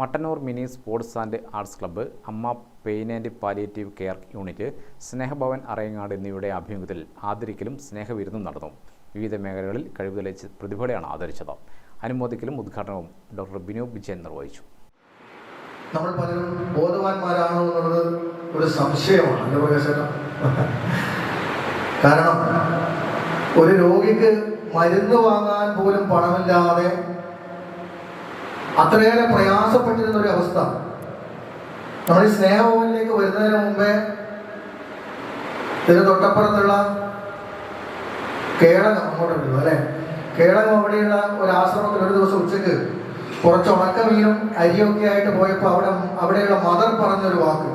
Mattannur mini sports and arts club Amma pain and palliative care unit Snehabhavan Arayangad എന്നിവയുടെ ആഭിമുഖ്യത്തിൽ ആദരിക്കലും സ്നേഹവിരുന്നും നടന്നു. വിവിധ മേഖലകളിൽ കഴിവ് തെളിയിച്ച പ്രതിഭകളെയാണ് ആദരിച്ചത്. അനുമോദിക്കലും ഉദ്ഘാടനവും ഡോക്ടർ ബിനു വിജയൻ നിർവഹിച്ചു. നമ്മൾ പലരും ബോധവാന്മാരാണോ എന്നുള്ളത് ഒരു സംശയമാണ്. എന്റെ കാരണം ഒരു രോഗിക്ക് മരുന്ന് വാങ്ങാൻ പോലും പണമില്ലാതെ അത്രയേറെ പ്രയാസപ്പെട്ടിരുന്ന ഒരു അവസ്ഥ. നമ്മൾ ഈ സ്നേഹഭവനിലേക്ക് വരുന്നതിന് മുമ്പേ ഇതിന് തൊട്ടപ്പുറത്തുള്ള കേളകം അങ്ങോട്ടുണ്ടല്ലോ അല്ലെ? കേളകം അവിടെയുള്ള ഒരു ആശ്രമത്തിൽ ഒരു ദിവസം ഉച്ചയ്ക്ക് കുറച്ച് ഉണക്കമീനും അരിയൊക്കെ ആയിട്ട് പോയപ്പോൾ അവിടെ അവിടെയുള്ള മദർ പറഞ്ഞൊരു വാക്ക്.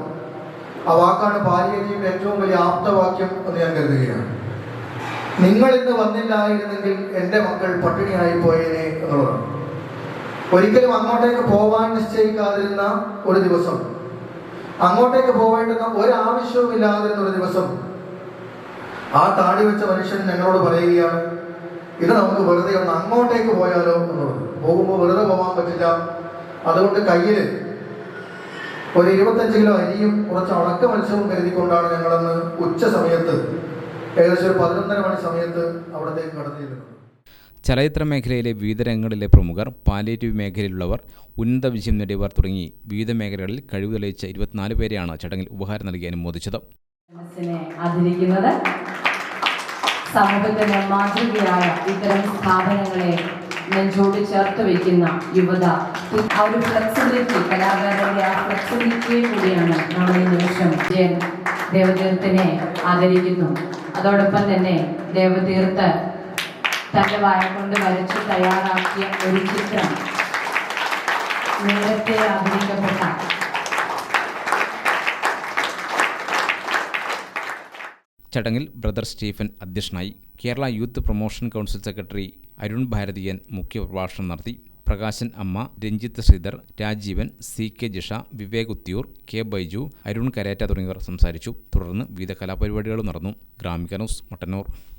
ആ വാക്കാണ് പാലിയേജിയുടെ ഏറ്റവും വലിയ ആപ്തവാക്യം എന്ന് ഞാൻ കരുതുകയാണ്. നിങ്ങൾ ഇന്ന് വന്നില്ലായിരുന്നെങ്കിൽ എന്റെ മക്കൾ പട്ടിണിയായി പോയേനെ എന്നുള്ളതാണ്. ഒരിക്കലും അങ്ങോട്ടേക്ക് പോവാൻ നിശ്ചയിക്കാതിരുന്ന ഒരു ദിവസം. അങ്ങോട്ടേക്ക് പോവേണ്ടുന്ന ഒരാവശ്യവും ഇല്ലാതിരുന്ന ഒരു ദിവസം. ആ താടി വെച്ച മനുഷ്യൻ ഞങ്ങളോട് പറയുകയാണ് ഇത് നമുക്ക് വെറുതെ ഒന്ന് അങ്ങോട്ടേക്ക് പോയാലോ? എന്നുള്ളത് പോകുമ്പോൾ വെറുതെ പോകാൻ പറ്റില്ല. അതുകൊണ്ട് കയ്യിൽ ഒരു ഇരുപത്തഞ്ച് കിലോ അരിയും കുറച്ച് ഉണക്ക മത്സ്യവും കരുതിക്കൊണ്ടാണ് ഞങ്ങളന്ന് ഉച്ച സമയത്ത് ഏകദേശം ഒരു പതിനൊന്നര മണി സമയത്ത് അവിടത്തേക്ക് കടന്നിരുന്നത്. ചലച്ചിത്ര മേഖലയിലെ വിവിധ രംഗങ്ങളിലെ പ്രമുഖർ പാലിയേറ്റീവ് മേഖലയിലുള്ളവർ ഉന്നത വിജയം നേടിയവർ തുടങ്ങി വിവിധ മേഖലകളിൽ കഴിവ് തെളിയിച്ച ഇരുപത്തിനാല് പേരെയാണ് ചടങ്ങിൽ ഉപഹാരം നൽകി അനുമോദിച്ചത്. ആദരിക്കുന്നത് സമൂഹത്തിന് മാതൃകയായ ഇത്തരം സ്ഥാപനങ്ങളെ നെഞ്ചോട് ചേർത്ത് വയ്ക്കുന്ന യുവത. ആ ഒരു ഫ്ലെക്സിബിലിറ്റി കലാകാരന്റെ ആ ഫ്ലെക്സിബിലിറ്റിയെ കൂടിയാണ് നമ്മൾ ഈ നിമിഷം ദേവതീർത്ഥനെ ആദരിക്കുന്നു. അതോടൊപ്പം തന്നെ ദേവതീർത്ത് തന്റെ വായ കൊണ്ട് വരച്ച് തയ്യാറാക്കിയ ഒരു ചിത്രം നേരത്തെ അഭിനയിക്കപ്പെട്ട. ചടങ്ങിൽ ബ്രദർ സ്റ്റീഫൻ അധ്യക്ഷനായി Kerala youth promotion council secretary Arun Bharatheeyan മുഖ്യപ്രഭാഷണം നടത്തി. പ്രകാശൻ അമ്മ Ranjith Sreedhar Rajeevan C K Jisha Vivek Uthiyur K Baiju Arun Karetta തുടങ്ങിയവർ സംസാരിച്ചു. തുടർന്ന് വിവിധ കലാപരിപാടികളും നടന്നു. ഗ്രാമിക ന്യൂസ് മട്ടന്നൂർ.